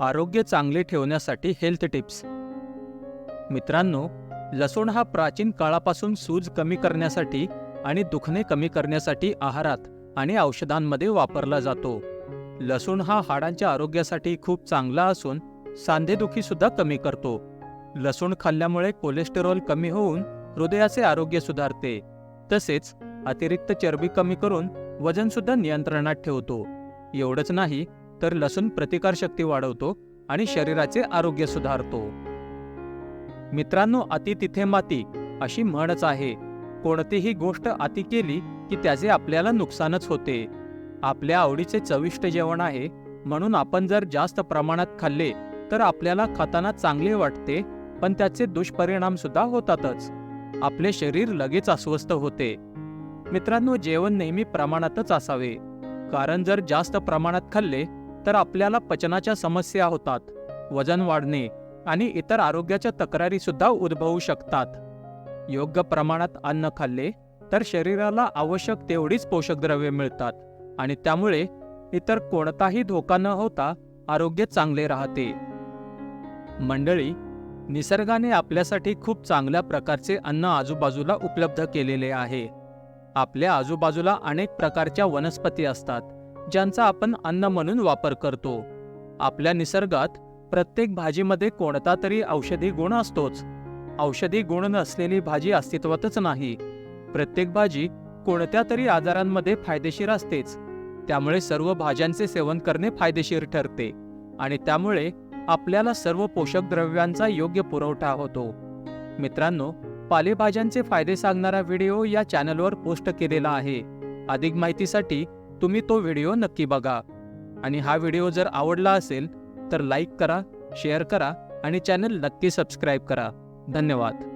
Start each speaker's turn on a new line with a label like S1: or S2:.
S1: आरोग्य चांगले ठेवण्यासाठी हेल्थ टिप्स मित्रांनो लसूण हा प्राचीन काळापासून सूज कमी करण्यासाठी आणि दुखणे कमी करण्यासाठी आहारात आणि औषधांमध्ये वापरला जातो. लसूण हा हाडांच्या आरोग्यासाठी खूप चांगला असून सांधेदुखीसुद्धा कमी करतो. लसूण खाल्ल्यामुळे कोलेस्टेरॉल कमी होऊन हृदयाचे आरोग्य सुधारते. तसेच अतिरिक्त चरबी कमी करून वजनसुद्धा नियंत्रणात ठेवतो. एवढंच नाही तर लसूण प्रतिकारशक्ती वाढवतो आणि शरीराचे आरोग्य सुधारतो. मित्रांनो अति तिथे माती अशी म्हणच आहे. कोणतीही गोष्ट अति केली की त्याचे आपल्याला नुकसानच होते. आपल्या आवडीचे चविष्ट जेवण आहे. म्हणून आपण जर जास्त प्रमाणात खाल्ले तर आपल्याला खाताना चांगले वाटते पण त्याचे दुष्परिणाम सुद्धा होतातच. आपले शरीर लगेच अस्वस्थ होते. मित्रांनो जेवण नेहमी प्रमाणातच असावे. कारण जर जास्त प्रमाणात खाल्ले तर आपल्याला पचनाच्या समस्या होतात वजन वाढणे आणि इतर आरोग्याच्या तक्रारीसुद्धा उद्भवू शकतात. योग्य प्रमाणात अन्न खाल्ले तर शरीराला आवश्यक तेवढीच पोषकद्रव्ये मिळतात आणि त्यामुळे इतर कोणताही धोका न होता आरोग्य चांगले राहते. मंडळी निसर्गाने आपल्यासाठी खूप चांगल्या प्रकारचे अन्न आजूबाजूला उपलब्ध केलेले आहे. आपल्या आजूबाजूला अनेक प्रकारच्या वनस्पती असतात. ज्यांचा आपण अन्न म्हणून वापर करतो. आपल्या निसर्गात प्रत्येक भाजीमध्ये कोणता तरी औषधी गुण असतोच. औषधी गुण नसलेली भाजी अस्तित्वातच नाही. प्रत्येक भाजी कोणत्या तरी आजारांमध्ये फायदेशीर असतेच. त्यामुळे सर्व भाज्यांचे सेवन करणे फायदेशीर ठरते आणि त्यामुळे आपल्याला सर्व पोषक द्रव्यांचा योग्य पुरवठा होतो. मित्रांनो पालेभाज्यांचे फायदे सांगणारा व्हिडिओ या चॅनलवर पोस्ट केलेला आहे. अधिक माहितीसाठी तुम्ही तो व्हिडिओ नक्की बघा. आणि हा व्हिडिओ जर आवडला असेल तर लाईक करा शेअर करा आणि चॅनल नक्की सबस्क्राईब करा. धन्यवाद.